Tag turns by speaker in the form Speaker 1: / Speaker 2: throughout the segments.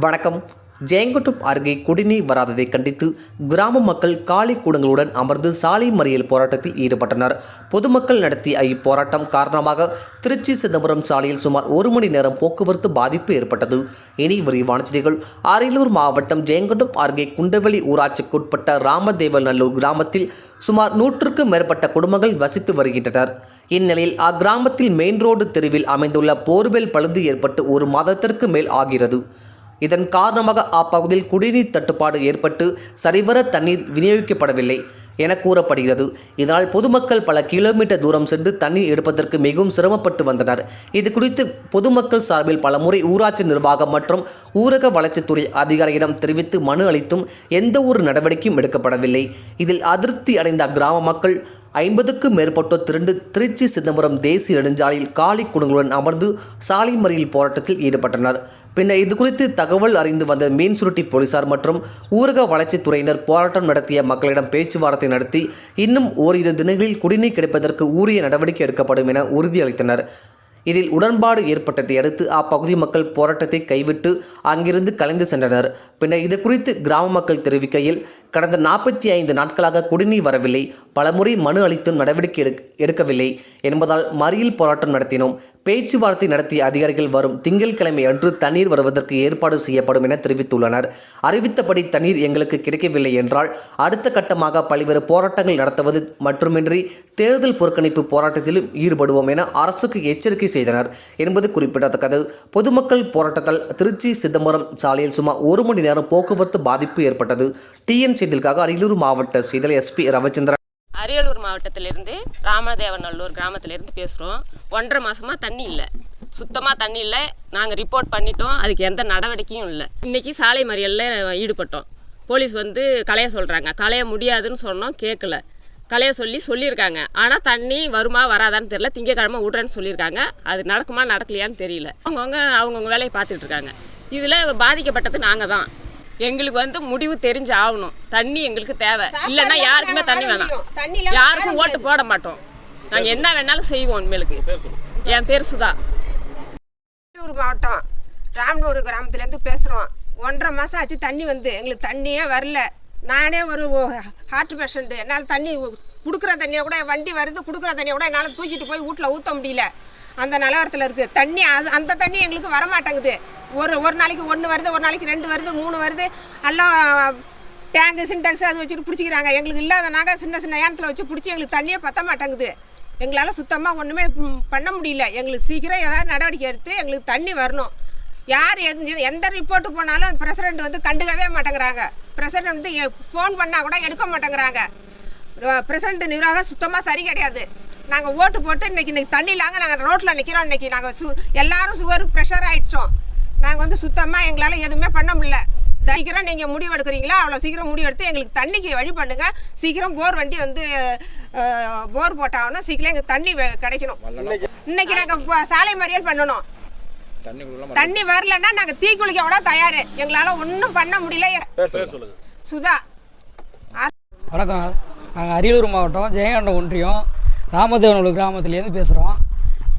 Speaker 1: வணக்கம். ஜெயங்கொட்டம் அருகே குடிநீர் வராததை கண்டித்து கிராம மக்கள் காலி கூடங்களுடன் அமர்ந்து சாலை மறியல் போராட்டத்தில் ஈடுபட்டனர். பொதுமக்கள் நடத்திய இப்போராட்டம் காரணமாக திருச்சி சிதம்பரம் சாலையில் சுமார் ஒரு மணி நேரம் போக்குவரத்து பாதிப்பு ஏற்பட்டது. இனி விரிவான செய்திகள். அரியலூர் மாவட்டம் ஜெயங்கொட்டம் அருகே குண்டவெளி ஊராட்சிக்குட்பட்ட ராமதேவநல்லூர் கிராமத்தில் சுமார் நூற்றுக்கும் மேற்பட்ட குடும்பங்கள் வசித்து வருகின்றனர். இந்நிலையில் அக்கிராமத்தில் மெயின் ரோடு தெருவில் அமைந்துள்ள போர்வெல் பழுது ஏற்பட்டு ஒரு மாதத்திற்கு மேல் ஆகிறது. இதன் காரணமாக அப்பகுதியில் குடிநீர் தட்டுப்பாடு ஏற்பட்டு சரிவர தண்ணீர் விநியோகிக்கப்படவில்லை என கூறப்படுகிறது. இதனால் பொதுமக்கள் பல கிலோமீட்டர் தூரம் சென்று தண்ணீர் எடுப்பதற்கு மிகவும் சிரமப்பட்டு வந்தனர். இது குறித்து பொதுமக்கள் சார்பில் பலமுறை ஊராட்சி நிர்வாகம் மற்றும் ஊரக வளர்ச்சித்துறை அதிகாரியிடம் தெரிவித்து மனு அளித்தும் எந்த ஒரு நடவடிக்கையும் எடுக்கப்படவில்லை. இதில் அதிருப்தி அடைந்த அக்கிராம மக்கள் ஐம்பதுக்கும் மேற்பட்டோர் திரண்டு திருச்சி சிதம்பரம் தேசிய நெடுஞ்சாலையில் காலி குடங்களுடன் அமர்ந்து சாலை மறியல் போராட்டத்தில் ஈடுபட்டனர். பின்னர் இது குறித்து தகவல் அறிந்து வந்த மீன் சுருட்டி போலீசார் மற்றும் ஊரக வளர்ச்சித்துறையினர் போராட்டம் நடத்திய மக்களிடம் பேச்சுவார்த்தை நடத்தி இன்னும் ஓரிரு தினங்களில் குடிநீர் கிடைப்பதற்கு உரிய நடவடிக்கை எடுக்கப்படும் என உறுதியளித்தனர். இதில் உடன்பாடு ஏற்பட்டதை அடுத்து அப்பகுதி மக்கள் போராட்டத்தை கைவிட்டு அங்கிருந்து கலைந்து சென்றனர். பின்னர் இது குறித்து கிராம மக்கள் தெரிவிக்கையில் கடந்த நாற்பத்தி ஐந்து நாட்களாக குடிநீர் வரவில்லை. பலமுறை மனு அளித்தும் நடவடிக்கை எடுக்கவில்லை என்பதால் மறியல் போராட்டம் நடத்தினோம். பேச்சுவார்த்தை நடத்திய அதிகாரிகள் வரும் திங்கட்கிழமை அன்று தண்ணீர் வருவதற்கு ஏற்பாடு செய்யப்படும் என தெரிவித்துள்ளனர். அறிவித்தபடி தண்ணீர் எங்களுக்கு கிடைக்கவில்லை என்றால் அடுத்த கட்டமாக பல்வேறு போராட்டங்கள் நடத்துவது மட்டுமின்றி தேர்தல் புறக்கணிப்பு போராட்டத்திலும் ஈடுபடுவோம் என அரசுக்கு எச்சரிக்கை செய்தனர். என்பது குறிப்பிடத்தக்கது. பொதுமக்கள் போராட்டத்தால் திருச்சி சிதம்பரம் சாலையில் சுமார் ஒரு மணி நேரம் போக்குவரத்து பாதிப்பு ஏற்பட்டது. டிஎன் செய்திகளுக்காக அரியலூர் மாவட்ட செய்தல் எஸ்பி ரவிச்சந்திரன்.
Speaker 2: மாவட்டத்திலிருந்து ராமதேவநல்லூர் கிராமத்திலேருந்து பேசுகிறோம் ஒன்றரை மாதமாக தண்ணி இல்லை. சுத்தமாக தண்ணி இல்லை. நாங்கள் ரிப்போர்ட் பண்ணிட்டோம். அதுக்கு எந்த நடவடிக்கையும் இல்லை. இன்றைக்கி சாலை மறியலில் ஈடுபட்டோம். போலீஸ் வந்து களைய சொல்கிறாங்க களைய முடியாதுன்னு சொன்னோம். கேட்கல களைய சொல்லி சொல்லியிருக்காங்க. ஆனால் தண்ணி வருமா வராதான்னு தெரியல. திங்கக்கிழமை விட்றேன்னு சொல்லியிருக்காங்க. அது நடக்குமா நடக்கலையான்னு தெரியல. அவங்கவுங்க அவங்கவுங்க வேலையை பார்த்துட்ருக்காங்க இதில் பாதிக்கப்பட்டது நாங்கள் தான் எங்களுக்கு வந்து முடிவு தெரிஞ்சு ஆகணும் தண்ணி எங்களுக்கு தேவை. இல்லைன்னா யாருக்குமே தண்ணி வேணாம். யாருக்கும் ஓட்டு போட மாட்டோம். நாங்கள் என்ன வேணாலும் செய்வோம் உண்மைகளுக்கு என் பேர் சுதா.
Speaker 3: அரியலூர் மாவட்டம் ராமனூர் கிராமத்துலேருந்து பேசுகிறோம் ஒன்றரை மாதம் ஆச்சு தண்ணி வந்து. எங்களுக்கு தண்ணியே வரல. நானே ஒரு ஹார்ட் பேஷண்ட்டு என்னால் தண்ணி கொடுக்குற தண்ணியை கூட வண்டி வருது கொடுக்குற தண்ணியை கூட என்னால் தூக்கிட்டு போய் வீட்டில் ஊற்ற முடியல. அந்த நிலவரத்தில் இருக்குது தண்ணி அது அந்த தண்ணி எங்களுக்கு வரமாட்டேங்குது. ஒரு ஒரு நாளைக்கு ஒன்று வருது ஒரு நாளைக்கு ரெண்டு வருது மூணு வருது. எல்லாம் டேங்கு சின்டாக்ஸ் அது வச்சுட்டு பிடிச்சிக்கிறாங்க. எங்களுக்கு இல்லாதனாக சின்ன சின்ன ஏனத்தில் வச்சு பிடிச்சி எங்களுக்கு தண்ணியே பற்ற மாட்டேங்குது. எங்களால் சுத்தமாக ஒன்றுமே பண்ண முடியல. எங்களுக்கு சீக்கிரம் ஏதாவது நடவடிக்கை எடுத்து எங்களுக்கு தண்ணி வரணும். யார் எது எந்த ரிப்போர்ட்டு போனாலும் பிரசிடெண்ட் வந்து கண்டுக்கவே மாட்டேங்கிறாங்க. பிரசிடெண்ட் வந்து ஃபோன் பண்ணால் கூட எடுக்க மாட்டேங்கிறாங்க. பிரசிடெண்ட் நிர்வாகம் சுத்தமாக சரி கிடையாது. நாங்கள் ஓட்டு போட்டு இன்னைக்கு இன்னைக்கு தண்ணி இல்லாங்க நாங்கள் ரோட்டில் நிற்கிறோம் இன்னைக்கு. நாங்கள் சு எல்லாரும் சுகர் ப்ரெஷர் ஆயிடுச்சோம். நாங்கள் வந்து சுத்தமாக எங்களால் எதுவுமே பண்ண முடியல. சீக்கிரம் நீங்கள் முடிவு எடுக்கிறீங்களா அவ்வளோ சீக்கிரம் முடிவு எடுத்து எங்களுக்கு தண்ணிக்கு வழி பண்ணுங்க. சீக்கிரம் போர் வண்டி வந்து போர் போட்டாகணும். சீக்கிரம் எங்களுக்கு தண்ணி கிடைக்கணும். இன்னைக்கு நாங்கள் சாலை மறியல் பண்ணணும். தண்ணி வரலன்னா நாங்கள் தீ குளிக்க கூட தயார். எங்களால் ஒன்றும் பண்ண முடியல. சுதா.
Speaker 4: வணக்கம். நாங்கள் அரியலூர் மாவட்டம் ஜெயகண்டம் ஒன்றியம். ராமதேவனூர் கிராமத்துலேருந்து பேசுகிறோம்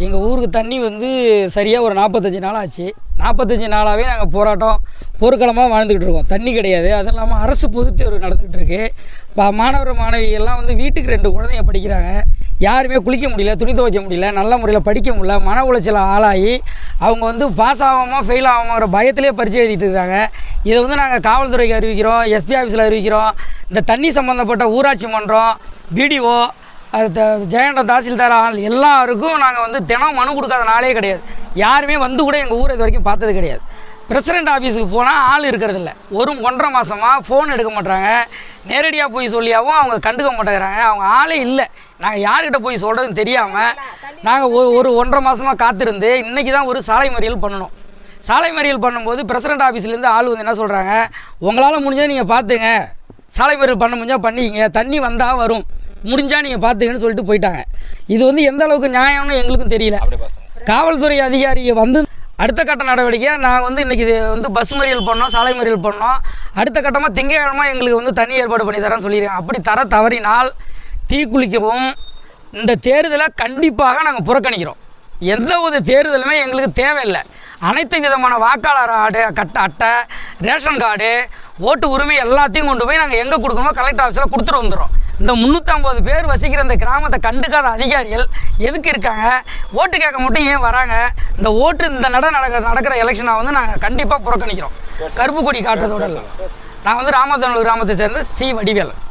Speaker 4: எங்கள் ஊருக்கு தண்ணி வந்து சரியாக ஒரு நாற்பத்தஞ்சு நாள் ஆச்சு. நாற்பத்தஞ்சு நாளாகவே நாங்கள் போராட்டம் போர்க்களமாக வாழ்ந்துக்கிட்டு இருக்கோம். தண்ணி கிடையாது. அதுவும் இல்லாமல் அரசு பொதுத்தேர்வு நடந்துகிட்டு நடந்துக்கிட்டு இருக்கு. இப்போ மாணவர் மாணவிகள்லாம் வந்து வீட்டுக்கு ரெண்டு குழந்தைங்க படிக்கிறாங்க. யாருமே குளிக்க முடியல துணி துவைக்க முடியல நல்ல முறையில் படிக்க முடியல மன உளைச்சல் ஆளாகி அவங்க வந்து பாஸ் ஆகாமல் ஃபெயில் ஆகாமங்கிற பயத்திலே பரிச்சை எழுதிட்டு இருக்காங்க. இதை வந்து நாங்கள் காவல்துறைக்கு அறிவிக்கிறோம் எஸ்பி ஆஃபீஸில் அறிவிக்கிறோம். இந்த தண்ணி சம்மந்தப்பட்ட ஊராட்சி மன்றம் பிடிஓ அது த- ஜெயண்டம் தாசில்தார் ஆள் எல்லாருக்கும் நாங்கள் வந்து தினம் மனு கொடுக்காத நாளே கிடையாது. யாருமே வந்து கூட எங்கள் ஊரை இது வரைக்கும் பார்த்தது கிடையாது. பிரசிடெண்ட் ஆஃபீஸுக்கு போனால் ஆள் இருக்கிறதில்ல ஒரு ஒன்றரை மாதமாக ஃபோன் எடுக்க மாட்டாங்க நேரடியாக போய் சொல்லியாகவும் அவங்க கண்டுக்க மாட்டேங்கிறாங்க. அவங்க ஆளே இல்லை. நாங்கள் யார்கிட்ட போய் சொல்கிறதுன்னு தெரியாமல் நாங்கள் ஒரு ஒரு ஒன்றரை மாதமாக காத்திருந்து இன்றைக்கி தான் ஒரு சாலை மறியல் பண்ணணும். சாலை மறியல் பண்ணும்போது பிரசிடெண்ட் ஆஃபீஸ்லேருந்து ஆள் வந்து என்ன சொல்கிறாங்க உங்களால் முடிஞ்சதை நீங்கள் பார்த்துங்க. சாலை மறியல் பண்ண முடிஞ்சால் பண்ணிக்கிங்க. தண்ணி வந்தால் வரும். முடிஞ்சால் நீங்கள் பார்த்துங்கன்னு சொல்லிட்டு போயிட்டாங்க. இது வந்து எந்த அளவுக்கு நியாயம்னு எங்களுக்கும் தெரியல. காவல்துறை அதிகாரிங்க வந்து அடுத்த கட்ட நடவடிக்கையாக நாங்கள் வந்து இன்றைக்கி இது வந்து பஸ் மறியல் பண்ணோம் சாலை மறியல் பண்ணோம். அடுத்த கட்டமாக திங்கக்கிழமை எங்களுக்கு வந்து தண்ணி ஏற்பாடு பண்ணி தரேன்னு சொல்லியிருக்காங்க. அப்படி தர தவறினால் தீக்குளிக்கவும் இந்த தேர்தலை கண்டிப்பாக நாங்கள் புறக்கணிக்கிறோம். எந்த ஒரு தேர்தலுமே எங்களுக்கு தேவையில்லை. அனைத்து விதமான வாக்காளர் ஆடு கட்ட அட்டை ரேஷன் கார்டு ஓட்டு உரிமை எல்லாத்தையும் கொண்டு போய் நாங்கள் எங்கே கொடுக்கணுமோ கலெக்டர் ஆஃபீஸில் கொடுத்துட்டு வந்துடும் இந்த முந்நூற்றம்பது பேர் வசிக்கிற இந்த கிராமத்தை கண்டுக்காத அதிகாரிகள் எதுக்கு இருக்காங்க? ஓட்டு கேட்க மட்டும் ஏன் வராங்க? இந்த ஓட்டு இந்த நட நடக்கிற நடக்கிற எலெக்ஷனை வந்து நாங்கள் கண்டிப்பாக புறக்கணிக்கிறோம். கருப்பு கொடி காட்டுறதோட இல்லை. நான் வந்து ராமதனூர் கிராமத்தை சேர்ந்த சி வடிவேலன்.